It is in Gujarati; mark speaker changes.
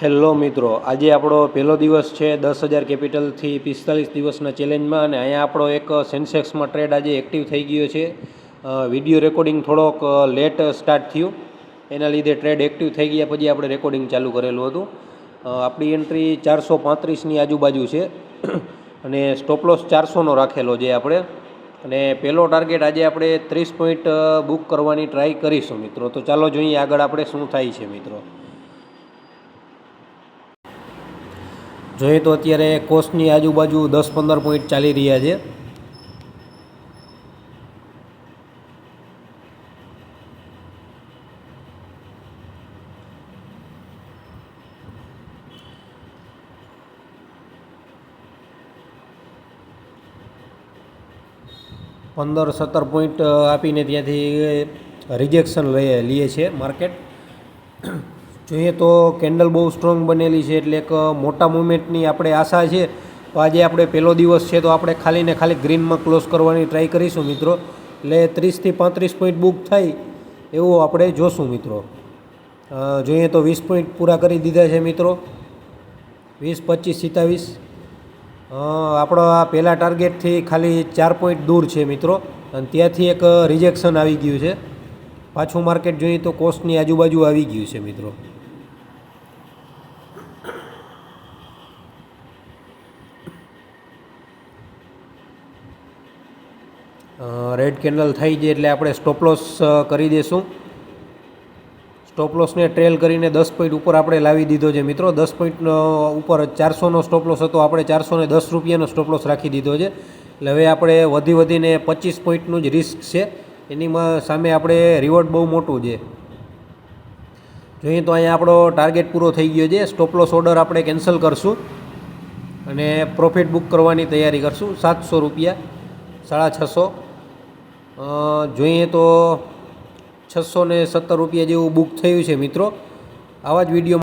Speaker 1: હેલો મિત્રો, આજે આપણો પહેલો દિવસ છે દસ હજાર કેપિટલથી પિસ્તાલીસ દિવસના ચેલેન્જમાં અને અહીંયા આપણો એક સેન્સેક્સમાં ટ્રેડ આજે એક્ટિવ થઈ ગયો છે. વીડિયો રેકોર્ડિંગ થોડોક લેટ સ્ટાર્ટ થયું. એના લીધે ટ્રેડ એક્ટિવ થઈ ગયા, પછી આપણે રેકોર્ડિંગ ચાલુ કરેલું હતું. આપણી એન્ટ્રી ચારસો પાંત્રીસની આજુબાજુ છે. અને સ્ટોપલોસ ચારસોનો રાખેલો છે આપણે. અને પહેલો ટાર્ગેટ આજે આપણે ત્રીસ પોઈન્ટ બુક કરવાની ટ્રાય કરીશું મિત્રો. તો ચાલો જોઈએ આગળ આપણે શું થાય છે મિત્રો. જોઈએ તો અત્યારે કોસ્ટની આજુબાજુ દસ પંદર પોઈન્ટ ચાલી રહ્યા છે. પંદર સત્તર પોઈન્ટ આપીને ત્યાંથી રિજેક્શન લઈએ લઈએ છે માર્કેટ જોઈએ તો કેન્ડલ બહુ સ્ટ્રોંગ બનેલી છે એટલે એક મોટા મુમેન્ટની આપણે આશા છે. તો આજે આપણે પહેલો દિવસ છે તો આપણે ખાલી ને ખાલી ગ્રીનમાં ક્લોઝ કરવાની ટ્રાય કરીશું મિત્રો. એટલે ત્રીસથી પાંત્રીસ પોઈન્ટ બુક થાય એવું આપણે જોશું મિત્રો. જોઈએ તો વીસ પોઈન્ટ પૂરા કરી દીધા છે મિત્રો. વીસ, પચીસ, સિત્તાવીસ. આપણો આ પહેલાં ટાર્ગેટથી ખાલી ચાર પોઈન્ટ દૂર છે મિત્રો. અને ત્યાંથી એક રિજેક્શન આવી ગયું છે. પાછું માર્કેટ જોઈએ તો કોસ્ટની આજુબાજુ આવી ગયું છે મિત્રો. રેડ કેન્ડલ થઈ જાય એટલે આપણે સ્ટોપલોસ કરી દઈશું સ્ટોપલોસને ટ્રેલ કરીને દસ પોઈન્ટ ઉપર આપણે લાવી દીધો છે મિત્રો. દસ પોઈન્ટ ઉપર ચારસોનો સ્ટોપલોસ હતો. આપણે ચારસો ને દસ રૂપિયાનો સ્ટોપલોસ રાખી દીધો છે. એટલે હવે આપણે વધી વધીને પચીસ પોઈન્ટનું જ રિસ્ક છે. એનીમાં સામે આપણે રિવોર્ડ બહુ મોટું છે. જોઈએ તો અહીંયા આપણો ટાર્ગેટ પૂરો થઈ ગયો છે. સ્ટોપલોસ ઓર્ડર આપણે કેન્સલ કરશું. અને પ્રોફિટ બુક કરવાની તૈયારી કરશું. સાતસો રૂપિયા, સાડા છસો. જોઈએ તો છસો ને સત્તર રૂપિયા જેવું બુક થયું છે મિત્રો. આવા જ વીડિયો